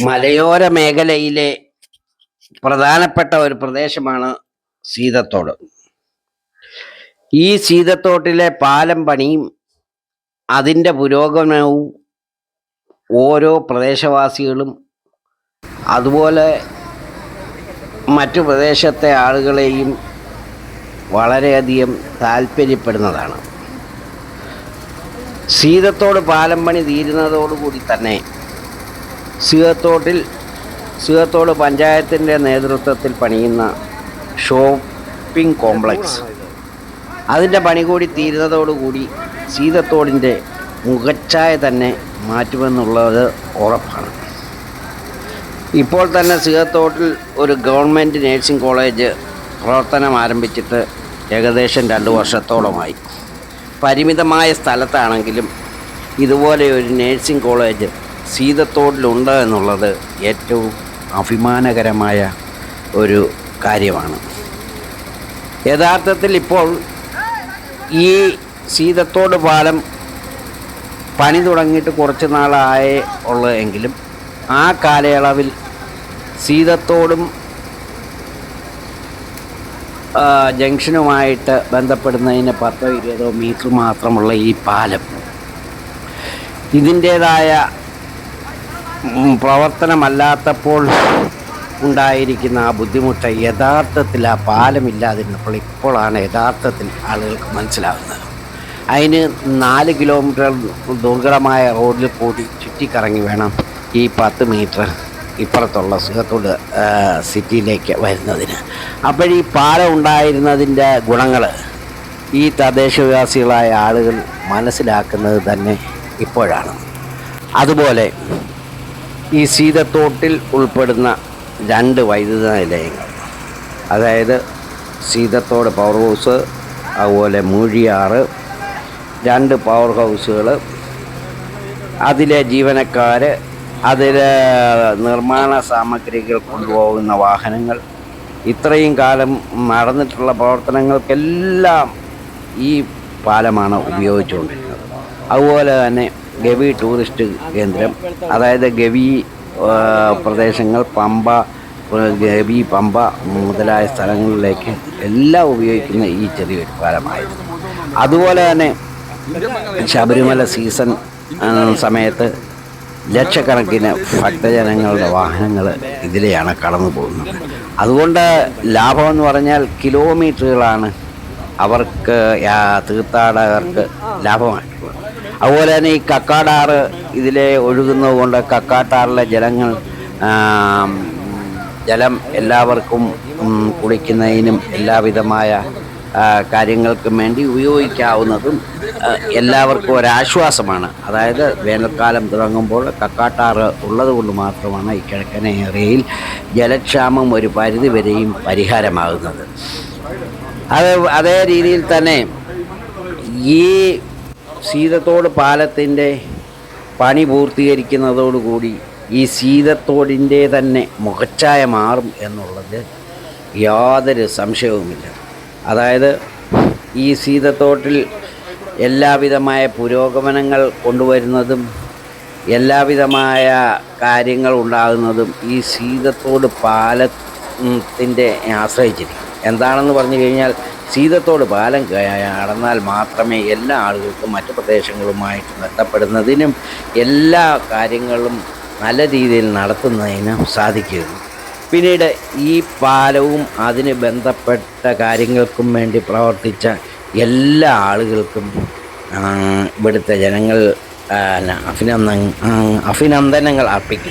മലയോര മേഖലയിലെ പ്രധാനപ്പെട്ട ഒരു പ്രദേശമാണ് സീതത്തോട്. ഈ സീതത്തോട്ടിലെ പാലം പണിയും അതിന്റെ പുരോഗമനവും ഓരോ പ്രദേശവാസികളും അതുപോലെ മറ്റു പ്രദേശത്തെ ആളുകളെയും വളരെയധികം താല്പര്യപ്പെടുന്നതാണ്. സീതത്തോട് പാലം പണി തീരുന്നതോടുകൂടി തന്നെ സീതത്തോട്ടിൽ സീഹത്തോട് പഞ്ചായത്തിന്റെ നേതൃത്വത്തിൽ പണിയുന്ന ഷോപ്പിംഗ് കോംപ്ലക്സ്. അതിന്റെ പണി കൂടി തീരുന്നതോടുകൂടി സീതത്തോടിന്റെ മുഖച്ഛായ തന്നെ മാറ്റുമെന്നുള്ളത് ഉറപ്പാണ്. ഇപ്പോൾ തന്നെ സീഹത്തോട്ടിൽ ഒരു ഗവൺമെന്റ് നേഴ്സിംഗ് കോളേജ് പ്രവർത്തനം ആരംഭിച്ചിട്ട് ഏകദേശം രണ്ട് വർഷത്തോളമായി. പരിമിതമായ സ്ഥലത്താണെങ്കിലും ഇതുപോലെ ഒരു നേഴ്സിംഗ് കോളേജ് സീതത്തോടിലുണ്ട് എന്നുള്ളത് ഏറ്റവും അഭിമാനകരമായ ഒരു കാര്യമാണ്. യഥാർത്ഥത്തിൽ ഇപ്പോൾ ഈ സീതത്തോട് പാലം പണി തുടങ്ങിയിട്ട് കുറച്ച് നാളായേ ഉള്ളൂ എങ്കിലും ആ കാലയളവിൽ സീതത്തോടും ജംഗ്ഷനുമായിട്ട് ബന്ധപ്പെടുന്നതിന് പത്തോ ഇരുപതോ മീറ്റർ മാത്രമുള്ള ഈ പാലം. ഇതിന്റേതായ പ്രവർത്തനമല്ലാത്തപ്പോൾ ഉണ്ടായിരിക്കുന്ന ആ ബുദ്ധിമുട്ട് യഥാർത്ഥത്തിൽ ആ പാലമില്ലാതിരുന്നപ്പോൾ ഇപ്പോഴാണ് യഥാർത്ഥത്തിൽ ആളുകൾക്ക് മനസ്സിലാകുന്നത് അതിന് നാല് കിലോമീറ്റർ ദുർഘടമായ റോഡിൽ കൂടി ചുറ്റിക്കറങ്ങി വേണം ഈ പത്ത് മീറ്റർ ഇപ്പുറത്തുള്ള സുഖത്തോട് സിറ്റിയിലേക്ക് വരുന്നതിന്. അപ്പോഴീ പാലം ഉണ്ടായിരുന്നതിന്റെ ഗുണങ്ങൾ ഈ തദ്ദേശവാസികളായ ആളുകൾ മനസ്സിലാക്കുന്നത് തന്നെ ഇപ്പോഴാണ്. അതുപോലെ ഈ സീതത്തോട്ടിൽ ഉൾപ്പെടുന്ന രണ്ട് വൈദ്യുത നിലയങ്ങൾ. അതായത് സീതത്തോട് പവർ ഹൗസ് അതുപോലെ മൂഴിയാറ് രണ്ട് പവർ ഹൗസുകൾ അതിലെ ജീവനക്കാർ അതിലെ നിർമ്മാണ സാമഗ്രികൾ കൊണ്ടുപോകുന്ന വാഹനങ്ങൾ. ഇത്രയും കാലം നടന്നിട്ടുള്ള പ്രവർത്തനങ്ങൾക്കെല്ലാം ഈ പാലമാണ് ഉപയോഗിച്ചുകൊണ്ടിരുന്നത്. അതുപോലെ തന്നെ ഗവി ടൂറിസ്റ്റ് കേന്ദ്രം. അതായത് ഗവി പ്രദേശങ്ങൾ പമ്പ ഗവി പമ്പ മുതലായ സ്ഥലങ്ങളിലേക്ക് എല്ലാം ഉപയോഗിക്കുന്ന ഈ ചെറിയൊരു പാലമായിരുന്നു. അതുപോലെ തന്നെ ശബരിമല സീസൺ സമയത്ത് ലക്ഷക്കണക്കിന് ഭക്തജനങ്ങളുടെ വാഹനങ്ങൾ ഇതിലെയാണ് കടന്നു പോകുന്നത്. അതുകൊണ്ട് ലാഭമെന്ന് പറഞ്ഞാൽ കിലോമീറ്ററുകളാണ് അവർക്ക് തീർത്ഥാടകർക്ക് ലാഭമായിട്ടുള്ളത്. അതുപോലെ തന്നെ ഈ കക്കാടാറ് ഇതിലെ ഒഴുകുന്നത് കൊണ്ട് കക്കാട്ടാറിലെ ജലങ്ങൾ ജലം എല്ലാവർക്കും കുളിക്കുന്നതിനും എല്ലാവിധമായ കാര്യങ്ങൾക്കും വേണ്ടി ഉപയോഗിക്കാവുന്നതും എല്ലാവർക്കും ഒരാശ്വാസമാണ്. അതായത് വേനൽക്കാലം തുടങ്ങുമ്പോൾ കക്കാട്ടാറ് ഉള്ളത് കൊണ്ട് മാത്രമാണ് ഈ കിഴക്കൻ ഏറിയയിൽ ജലക്ഷാമം ഒരു പരിധി വരെയും പരിഹാരമാകുന്നത്. അത് അതേ രീതിയിൽ തന്നെ ഈ സീതത്തോട് പാലത്തിന്റെ പണി പൂർത്തീകരിക്കുന്നതോടുകൂടി ഈ സീതത്തോടിന്റെ തന്നെ മുഖച്ഛായ മാറും എന്നുള്ളത് യാതൊരു സംശയവുമില്ല. അതായത് ഈ സീതത്തോട്ടിൽ എല്ലാവിധമായ പുരോഗമനങ്ങൾ കൊണ്ടുവരുന്നതും എല്ലാവിധമായ കാര്യങ്ങൾ ഉണ്ടാകുന്നതും ഈ സീതത്തോട് പാലത്തിന്റെ ആശ്രയിച്ചിരിക്കും എന്താണെന്ന് പറഞ്ഞു കഴിഞ്ഞാൽ സീതത്തോട് പാലം കടന്നാൽ മാത്രമേ എല്ലാ ആളുകൾക്കും മറ്റു പ്രദേശങ്ങളുമായിട്ട് ബന്ധപ്പെടുന്നതിനും എല്ലാ കാര്യങ്ങളും നല്ല രീതിയിൽ നടത്തുന്നതിനും സാധിക്കുന്നു പിന്നീട് ഈ പാലവും അതിന് ബന്ധപ്പെട്ട കാര്യങ്ങൾക്കും വേണ്ടി പ്രവർത്തിച്ച എല്ലാ ആളുകൾക്കും ഇവിടുത്തെ ജനങ്ങൾ അഭിനന്ദ അഭിനന്ദനങ്ങൾ അർപ്പിക്കും